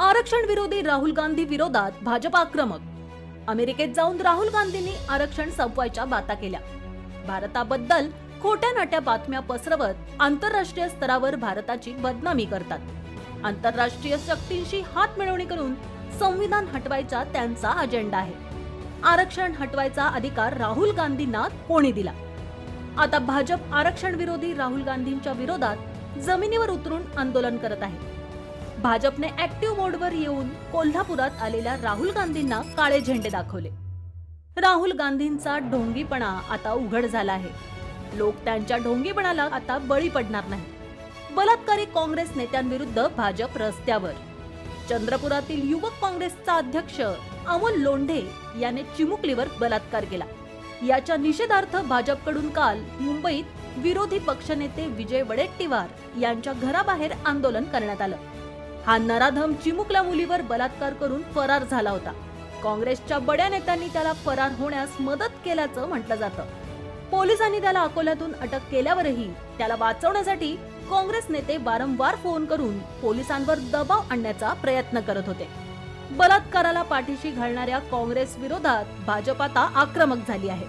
आरक्षण विरोधी राहुल गांधी विरोधात भाजप आक्रमक. अमेरिकेत जाऊन राहुल गांधींनी आरक्षण संपवायच्या बाता केल्या. भारताबद्दल खोट्या नाट्या बातम्या पसरवत आंतरराष्ट्रीय स्तरावर भारताची बदनामी करतात. आंतरराष्ट्रीय शक्तींशी हात मिळवणी करून संविधान हटवायचा त्यांचा अजेंडा आहे. आरक्षण हटवायचा अधिकार राहुल गांधींना कोणी दिला? आता भाजप आरक्षण विरोधी राहुल गांधींच्या विरोधात जमिनीवर उतरून आंदोलन करत आहे. भाजपने ऍक्टिव्ह मोडवर येऊन कोल्हापुरात आलेल्या राहुल गांधींना काळे झेंडे दाखवले. राहुल गांधींचा ढोंगीपणा आता उघड झाला आहे. लोक त्यांच्या ढोंगीपणाला आता बळी पडणार नाही. बलात्कारी काँग्रेस नेत्यांविरुद्ध भाजप रस्त्यावर. चंद्रपुरातील युवक काँग्रेसचा अध्यक्ष अमोल लोंढे याने चिमुकलीवर बलात्कार केला. याच्या निषेधार्थ भाजपकडून काल मुंबईत विरोधी पक्षनेते विजय वडेट्टीवार यांच्या घराबाहेर आंदोलन करण्यात आलं. हा नराधम चिमुकल्या मुलीवर बलात्कार करून फरार झाला होता. काँग्रेसच्या बड्या नेत्यांनी त्याला फरार होण्यास मदत केल्याचं म्हटलं जातं. पोलिसांनी त्याला अकोल्यातून अटक केल्यावरही त्याला वाचवण्यासाठी काँग्रेस नेते वारंवार फोन करून पोलिसांवर दबाव आणण्याचा प्रयत्न करत होते. बलात्काराला पाठीशी घालणाऱ्या काँग्रेस विरोधात भाजप आता आक्रमक झाली आहे.